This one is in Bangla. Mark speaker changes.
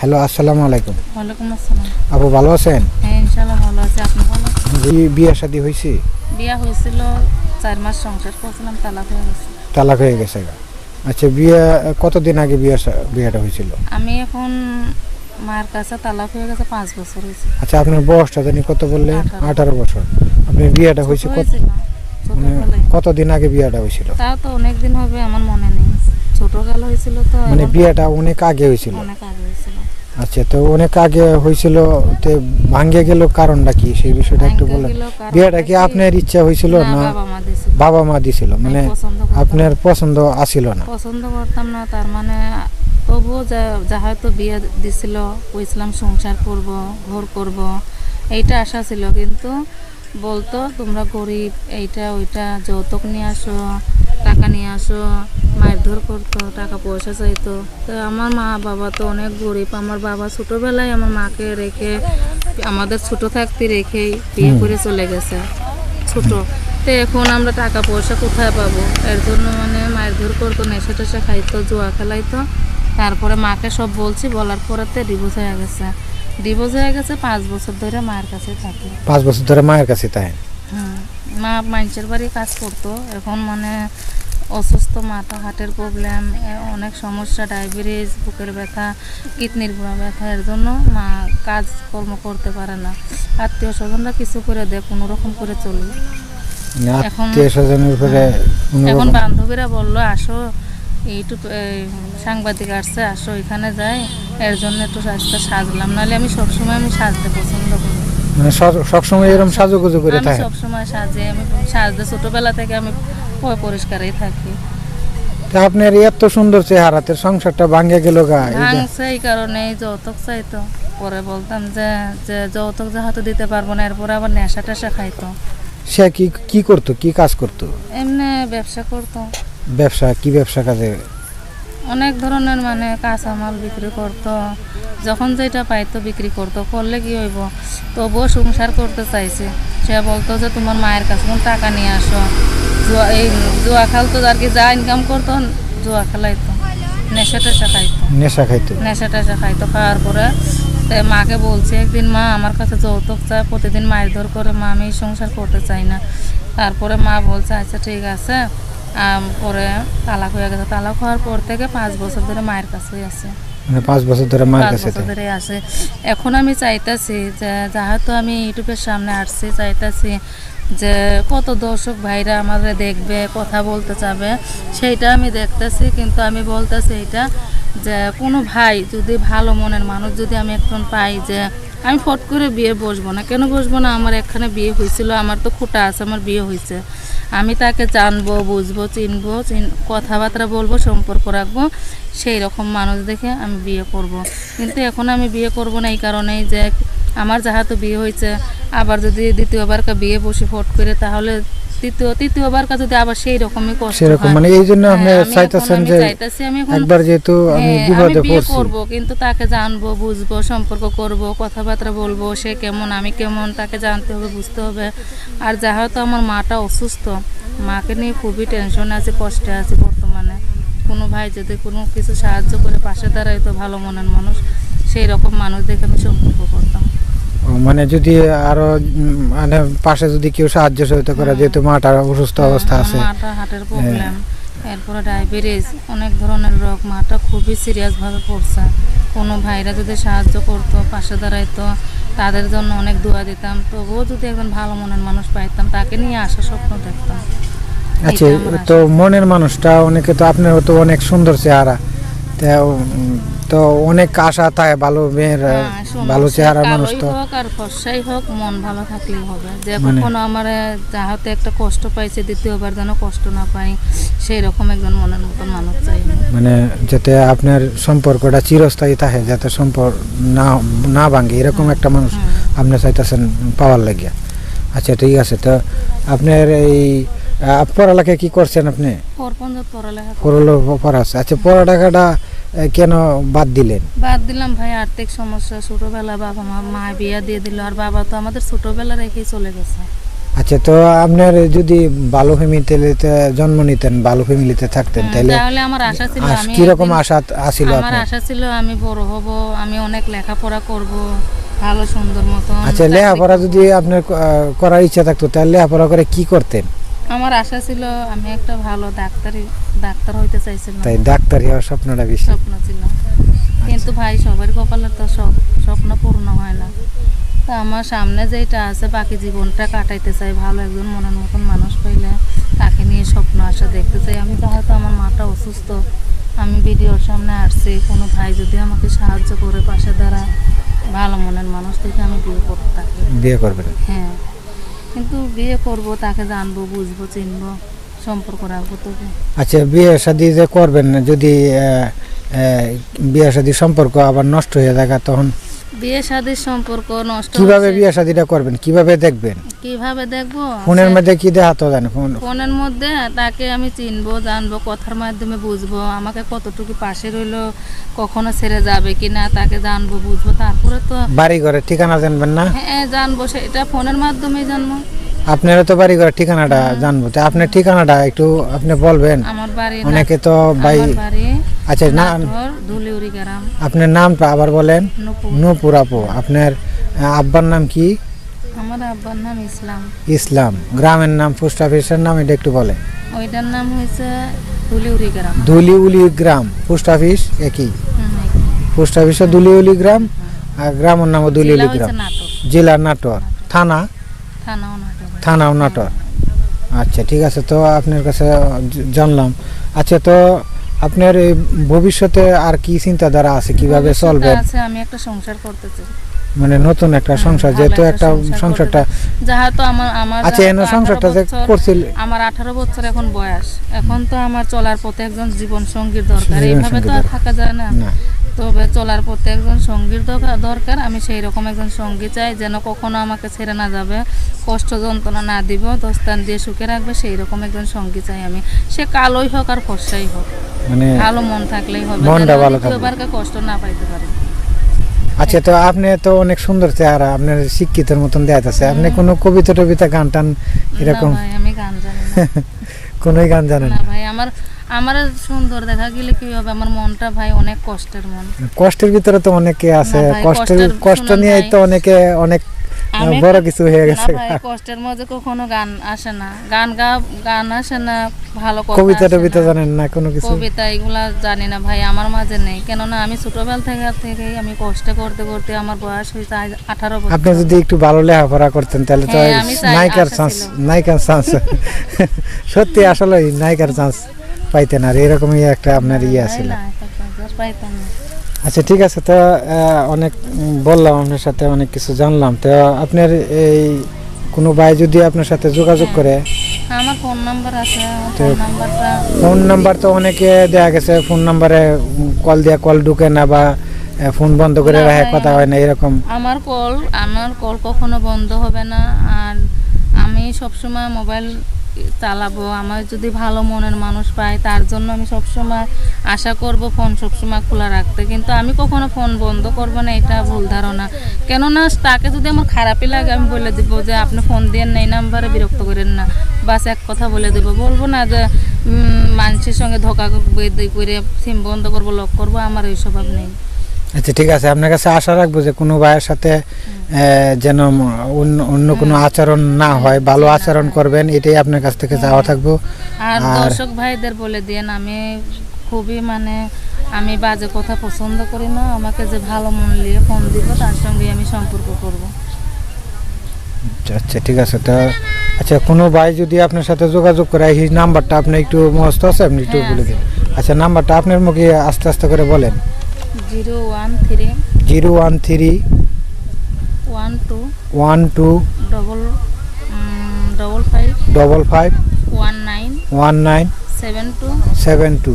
Speaker 1: হ্যালো আসসালামু আলাইকুম।
Speaker 2: ওয়ালাইকুম আসসালাম।
Speaker 1: আপু ভালো আছেন?
Speaker 2: হ্যাঁ ইনশাল্লাহ ভালো আছে। আপনি ভালো আছেন?
Speaker 1: বিয়ে শাদী হয়েছে
Speaker 2: বিয়া হয়েছিল চার মাস সংসার করছিলাম তালাক হয়ে গেছে।
Speaker 1: তালাক হয়ে গেছে। আচ্ছা বিয়ে কতদিন আগে বিয়ে বিয়েটা হয়েছিল?
Speaker 2: আমি এখন মার কাছে তালাক হয়ে গেছে পাঁচ বছর হয়েছে।
Speaker 1: আচ্ছা আপনার বয়সটা জানি কত বললেন?
Speaker 2: আঠারো।
Speaker 1: বছর। আপনি বিয়েটা হয়েছে কত মানে কতদিন আগে বিয়েটা হয়েছিল?
Speaker 2: তা তো অনেক দিন হবে আমার মনে নেই। ছোটকাল হয়েছিল তো
Speaker 1: মানে বিয়েটা অনেক আগে হয়েছিল।
Speaker 2: অনেক আগে।
Speaker 1: আচ্ছা তো অনেক আগে হয়েছিল তো ভাঙ্গে গেল কারণটা কি? সেই বিষয়টা একটু বলেন। বিয়েটা কি আপনার ইচ্ছা হয়েছিল
Speaker 2: না, বাবা মা
Speaker 1: দিছিল মানে। আপনার পছন্দ আসিল না?
Speaker 2: পছন্দ করতাম না তার মানে তবুও যা যা হয়তো বিয়ে দিছিল কইছিলাম সংসার করব ঘর করব এইটা আশা ছিল। কিন্তু বলতো তোমরা গরিব এইটা ওইটা যৌতুক নিয়ে আসো টাকা নিয়ে আসো মারধর করতো টাকা পয়সা চাইতো। তো আমার মা বাবা তো অনেক গরিব। আমার বাবা ছোটোবেলায় আমার মাকে রেখে আমাদের ছোট থাকতে রেখেই বিয়ে করে চলে গেছে ছোট। তো এখন আমরা টাকা পয়সা কোথায় পাবো? এর জন্য মানে মারধর করতো নেশা টেশা খাইতো জুয়া খেলাইতো। তারপরে মাকে সব বলছি বলার পরেতে ডিভোর্স হয়ে গেছে। ডিভোর্স হয়ে গেছে পাঁচ বছর ধরে মায়ের কাছে থাকি।
Speaker 1: পাঁচ বছর ধরে মায়ের কাছে তাই?
Speaker 2: হ্যাঁ মা মানুষের বাড়ি কাজ করতো। এখন মানে অসুস্থ মাথা হার্টের প্রবলেম অনেক সমস্যা ডায়াবেটিস বুকের ব্যথা কিডনির গোড়া ব্যথা এর জন্য মা কাজ কর্ম করতে পারে না। আত্মীয় স্বজনরা কিছু করে দেয় কোনো রকম করে চলি। এখন-
Speaker 1: উপরে কোনো
Speaker 2: এখন বান্ধবীরা বলল আসো ইউটিউব এই, সাংবাদিক আসছে আসো এখানে যাই এর জন্য একটু রাস্তা সাজলাম। নাহলে আমি সবসময় আমি সাজতে পছন্দ করি
Speaker 1: মানে সবসময় এরকম সাজুগুজু করে
Speaker 2: আমি
Speaker 1: থাকে?
Speaker 2: সবসময় সাজে আমি সাজতে ছোটবেলা থেকে আমি পরিষ্কারই থাকি।
Speaker 1: তা আপনার এত সুন্দর চেহারাতে সংসারটা ভাঙ্গে গেল গা
Speaker 2: ভাঙছে এই কারণে যৌতুক চাইতো। পরে বলতাম যে যে যৌতুক যাহাতো দিতে পারব না এরপরে আবার নেশা টেশা খাইতো।
Speaker 1: সে কি কি করতো কি কাজ করতো?
Speaker 2: এমনি ব্যবসা করতো।
Speaker 1: ব্যবসা কি ব্যবসা কাজে?
Speaker 2: অনেক ধরনের মানে কাঁচামাল বিক্রি করতো। যখন যেটা পাইতো বিক্রি করতো করলে কি হইব? তবুও সংসার করতে চাইছে। সে বলতো যে তোমার মায়ের কাছে টাকা নিয়ে আসো। জুয়া এই জুয়া খেলতো আর কি যা ইনকাম করতো জুয়া খেলাইতো। নেশা টেশা খাইতো।
Speaker 1: নেশা খাইতো।
Speaker 2: নেশা টেশা খাইতো খাওয়ার পরে মাকে বলছে একদিন মা আমার কাছে যৌতুক চায় প্রতিদিন মারধর করে মা আমি সংসার করতে চাই না। তারপরে মা বলছে আচ্ছা ঠিক আছে। পরে তালাক হয়ে গেছে। তালাক হওয়ার পর থেকে পাঁচ বছর ধরে মায়ের কাছেই আছে।
Speaker 1: মানে পাঁচ বছর ধরে মায়ের কাছে।
Speaker 2: ধরে আছে। এখন আমি চাইতাছি যে যেহেতু আমি ইউটিউবের সামনে আসছি চাইতাছি যে কত দর্শক ভাইরা আমাদের দেখবে, কথা বলতে চাবে, সেইটা আমি দেখতেছি, কিন্তু আমি বলতেছি এটা যে কোনো ভাই যদি ভালো মনের মানুষ যদি আমি একজন পাই যে আমি ফট করে বিয়ে বসবো না, কেন বসবো না আমার এখানে বিয়ে হয়েছিল আমার তো খুঁটা আছে, আমার বিয়ে হয়েছে আমি তাকে জানব, বুঝব, চিনবো, চিন কথাবার্তা বলব, সম্পর্ক রাখব সেই রকম মানুষ দেখে আমি বিয়ে করব। কিন্তু এখন আমি বিয়ে করব না এই কারণেই যে আমার যাহা তো বিয়ে হয়েছে আবার যদি দ্বিতীয়বার কা বিয়ে বসে ফট করে তাহলে তৃতীয় তৃতীয়বার কা যদি আবার সেই রকমই কষ্ট
Speaker 1: সেরকম মানে এই জন্য আপনি
Speaker 2: হ্যাঁ, আমি
Speaker 1: চাইতেছেন
Speaker 2: আমি
Speaker 1: যে
Speaker 2: আমি এখন
Speaker 1: একবার যেহেতু আমি
Speaker 2: হ্যাঁ,
Speaker 1: বিপদে
Speaker 2: আমি বিয়ে
Speaker 1: পড়ছি।
Speaker 2: করব কিন্তু তাকে জানব বুঝব সম্পর্ক করব কথাবার্তা বলব সে কেমন আমি কেমন তাকে জানতে হবে বুঝতে হবে। আর যেহেতু আমার মাটা অসুস্থ মাকে নিয়ে খুবই টেনশনে আছে কষ্টে আছে বর্তমানে। কোনো ভাই যদি কোনো কিছু সাহায্য করে পাশে দাঁড়ায় তো ভালো মনের মানুষ সেই রকম মানুষ দেখে আমি সম্পর্ক করতাম।
Speaker 1: মানে যদি আরও মানে পাশে যদি কেউ সাহায্য সহায়তা করে যেহেতু মাটার অসুস্থ অবস্থা আছে।
Speaker 2: মাটা হার্টের প্রবলেম এরপরে ডায়াবেটিস অনেক ধরনের রোগ। মাটা খুবই সিরিয়াস ভাবে পড়ছে। কোনো ভাইরা যদি সাহায্য করতো পাশে দাঁড়াইতো তাদের জন্য অনেক দোয়া দিতাম। তবুও যদি একজন ভালো মনের মানুষ পাইতাম তাকে নিয়ে আসা স্বপ্ন দেখতাম।
Speaker 1: আচ্ছা তো মনের মানুষটা অনেকে তো আপনার তো অনেক সুন্দর চেহারা। তো তো অনেক আশা থাকে ভালো মেয়ের
Speaker 2: হ্যাঁ,
Speaker 1: ভালো চেহারা মানুষ তো।
Speaker 2: আর ফর্সাই হোক মন ভালো থাকলেই হবে। যে
Speaker 1: মানে-
Speaker 2: কখনো আমার যাহাতে একটা কষ্ট পাইছে দ্বিতীয়বার যেন কষ্ট না পাই সেই রকম একজন মনের মতন মানুষ চাই
Speaker 1: মানে যাতে আপনার সম্পর্কটা চিরস্থায়ী থাকে যাতে সম্পর্ক না না ভাঙে এরকম একটা মানুষ
Speaker 2: হুম।
Speaker 1: আপনি চাইতেছেন পাওয়ার লাগিয়া। আচ্ছা ঠিক আছে তো আপনার এই পড়ালেখা কি করছেন আপনি?
Speaker 2: পড়ালেখা করি।
Speaker 1: পড়ালো পড়া আছে আচ্ছা পড়ালেখাটা কেন বাদ দিলেন?
Speaker 2: বাদ দিলাম ভাই আর্থিক সমস্যা ছোটবেলা বাবা মা মা বিয়া দিয়ে দিল। আর বাবা তো আমাদের ছোটবেলা রেখেই চলে গেছে।
Speaker 1: আচ্ছা তো আপনার যদি ভালো ফ্যামিলিতে জন্ম নিতেন ভালো ফ্যামিলিতে থাকতেন তাহলে
Speaker 2: তাহলে আমার আশা ছিল আমি
Speaker 1: কীরকম
Speaker 2: একদিন-
Speaker 1: আশা আসিল
Speaker 2: আমার আশা ছিল আমি বড় হব আমি অনেক লেখাপড়া করব ভালো সুন্দর মতো
Speaker 1: আচ্ছা লেখাপড়া যদি আপনার করার ইচ্ছা থাকতো তাহলে লেখাপড়া করে কি করতেন?
Speaker 2: আমার আশা ছিল আমি একটা ভালো ডাক্তারি ডাক্তার হইতে চাইছিলাম।
Speaker 1: তাই ডাক্তার হওয়ার স্বপ্নটা বেশি
Speaker 2: স্বপ্ন ছিল। কিন্তু ভাই সবার কপালে তো সব স্বপ্ন পূর্ণ হয় না। তা আমার সামনে যেটা আছে বাকি জীবনটা কাটাইতে চাই। ভালো একজন মনের মতন মানুষ পাইলে তাকে নিয়ে স্বপ্ন আশা দেখতে চাই। আমি তো হয়তো আমার মাটা অসুস্থ। আমি ভিডিওর সামনে আসছি। কোনো ভাই যদি আমাকে সাহায্য করে পাশে দাঁড়ায় ভালো মনের মানুষ থেকে আমি বিয়ে করতে থাকি।
Speaker 1: বিয়ে করবেন
Speaker 2: হ্যাঁ। কিন্তু বিয়ে করব তাকে জানব বুঝব চিনবো সম্পর্ক রাখব তোকে।
Speaker 1: আচ্ছা বিয়ে শাদি যে করবেন যদি বিয়ে শাদি সম্পর্ক আবার নষ্ট হয়ে যায় তখন
Speaker 2: বিয়ে শাদির সম্পর্ক নষ্ট
Speaker 1: কীভাবে বিয়ে শাদিটা করবেন? কীভাবে দেখবেন?
Speaker 2: কীভাবে দেখব?
Speaker 1: ফোনের মধ্যে কি দেখা তো জানেন ফোন।
Speaker 2: ফোনের মধ্যে তাকে আমি চিনবো জানব কথার মাধ্যমে বুঝব আমাকে কতটুকু পাশে রইল কখনো ছেড়ে যাবে কি না তাকে জানব বুঝব। তারপরে তো
Speaker 1: বাড়ি ঘরের ঠিকানা জানবেন না?
Speaker 2: হ্যাঁ জানব সেটা ফোনের মাধ্যমে জানব।
Speaker 1: আপনারা তো বাড়ি ঘরের ঠিকানাটা জানব। তো আপনার ঠিকানাটা একটু আপনি বলবেন।
Speaker 2: আমার বাড়ি
Speaker 1: অনেকে তো ভাই
Speaker 2: বাড়ি
Speaker 1: আচ্ছা না আপনার নামটা আবার বলেন।
Speaker 2: নূপুর।
Speaker 1: নূপুর আপনার আব্বার নাম কি?
Speaker 2: আমার আব্বার নাম ইসলাম।
Speaker 1: ইসলাম। গ্রামের নাম পোস্ট অফিসের নাম এটা একটু বলেন।
Speaker 2: ওইটার নাম হয়েছে ধুলিউরি গ্রাম।
Speaker 1: ধুলিউলি গ্রাম। পোস্ট অফিস একই? পোস্ট অফিসে দুলিউলি গ্রাম আর গ্রামের নামও
Speaker 2: জেলা
Speaker 1: দুলিউলি গ্রাম। জেলা নাটোর। থানা?
Speaker 2: থানাও নাটোর
Speaker 1: আচ্ছা ঠিক আছে তো আপনার কাছে জানলাম। আচ্ছা তো আপনার এই ভবিষ্যতে আর কি চিন্তাধারা আছে? কীভাবে চলবে?
Speaker 2: আছে আমি একটা সংসার করতে চাই।
Speaker 1: মানে নতুন একটা সংসার যেহেতু
Speaker 2: একটা
Speaker 1: সংসারটা
Speaker 2: যাহা তো আমার আমার
Speaker 1: আচ্ছা এনে
Speaker 2: 18
Speaker 1: সংসারটা যে করছিল
Speaker 2: আমার আঠারো বছর এখন বয়স। এখন তো আমার চলার পথে একজন জীবন সঙ্গীর দরকার এইভাবে তো আর থাকা যায় না।
Speaker 1: না।
Speaker 2: তবে চলার পথে একজন সঙ্গীর দরকার- দরকার। আমি সেই রকম একজন সঙ্গী চাই যেন কখনো আমাকে ছেড়ে না যাবে কষ্ট যন্ত্রণা না দিব দস্তান দিয়ে সুখে রাখবে সেই রকম একজন সঙ্গী চাই আমি। সে কালোই হোক আর ফর্সাই হোক।
Speaker 1: মানে
Speaker 2: ভালো মন থাকলেই হবে কষ্ট না পাইতে পারে।
Speaker 1: আচ্ছা তো আপনি তো অনেক সুন্দর চেহারা আপনার শিক্ষিতের মতন দেখাচ্ছে আপনি কোনো কবিতা টবিতা গান টান এরকম?
Speaker 2: আমি গান জানি
Speaker 1: কোনোই গান জানেন
Speaker 2: না? ভাই আমার আমার সুন্দর দেখা গেলে কি হবে? আমার মনটা ভাই অনেক কষ্টের মন।
Speaker 1: কষ্টের ভিতরে তো অনেকে আছে। কষ্টের কষ্ট নিয়ে তো অনেকে অনেক বড় কিছু হয়ে গেছে।
Speaker 2: কষ্টের মধ্যে কখনো গান আসে না। গান গা গান আসে না ভালো
Speaker 1: কবিতা টবিতা জানেন না কোনো কিছু?
Speaker 2: কবিতা এগুলা জানি না ভাই আমার মাঝে নেই। কেননা আমি ছোটবেলা থেকে থেকেই আমি কষ্ট করতে করতে আমার বয়স হয়েছে আঠারো বছর।
Speaker 1: আপনি যদি একটু ভালো লেখাপড়া করতেন তাহলে তো
Speaker 2: হ্যাঁ,
Speaker 1: নায়িকার চান্স। নায়িকার চান্স সত্যি আসলে নায়িকার চান্স পাইতেন আর এরকমই একটা আপনার ইয়ে
Speaker 2: ভাই
Speaker 1: আছিল
Speaker 2: না, একটা চান্স পাইতাম না।
Speaker 1: আচ্ছা ঠিক আছে তো অনেক বললাম আপনার সাথে অনেক কিছু জানলাম। তো আপনার এই কোনো ভাই যদি আপনার সাথে যোগাযোগ করে?
Speaker 2: আমার ফোন নাম্বার আছে
Speaker 1: তো-
Speaker 2: ফোন নাম্বারটা
Speaker 1: ফোন নাম্বার তো অনেকে দেয়া গেছে ফোন নাম্বারে কল দিয়া কল ঢুকে না বা ফোন বন্ধ করে রাখে কথা হয় না এরকম।
Speaker 2: আমার কল আমার কল কখনো বন্ধ হবে না আর আমি সবসময় মোবাইল চালাবো, আমার যদি ভালো মনের মানুষ পাই তার জন্য আমি সবসময় আশা করব ফোন সবসময় খোলা রাখতে। কিন্তু আমি কখনো ফোন বন্ধ করব না, এটা ভুল ধারণা। কেননা তাকে যদি আমার খারাপই লাগে, আমি বলে দিব যে, আপনি ফোন দিয়ে নেই নাম্বারে বিরক্ত করেন না। বাস এক কথা বলে দেবো। বলব না যে মানুষের সঙ্গে ধোকা করে সিম বন্ধ করব, লক করব, আমার এই স্বভাব নেই।
Speaker 1: আচ্ছা ঠিক আছে। আপনার কাছে আশা রাখব যে কোনো ভাইয়ের সাথে যেন অন্য কোনো আচরণ না হয় ভালো আচরণ করবেন এটাই আপনার কাছ থেকে চাওয়া থাকব। আর
Speaker 2: দর্শক ভাইদের বলে দিয়েন আমি খুবই মানে আমি বাজে কথা পছন্দ করি না আমাকে যে ভালো মন নিয়ে ফোন দিব তার সঙ্গে আমি সম্পর্ক করব।
Speaker 1: আচ্ছা ঠিক আছে। তো আচ্ছা কোনো ভাই যদি আপনার সাথে যোগাযোগ করে এই নাম্বারটা আপনি একটু মস্ত আছে আপনি একটু
Speaker 2: হ্যাঁ,
Speaker 1: বলে দিন। আচ্ছা নাম্বারটা আপনার মুখে আস্তে আস্তে করে বলেন।
Speaker 2: Zero one three
Speaker 1: zero one three
Speaker 2: one two
Speaker 1: one two
Speaker 2: double double five
Speaker 1: double five
Speaker 2: one nine
Speaker 1: one nine
Speaker 2: seven two
Speaker 1: seven two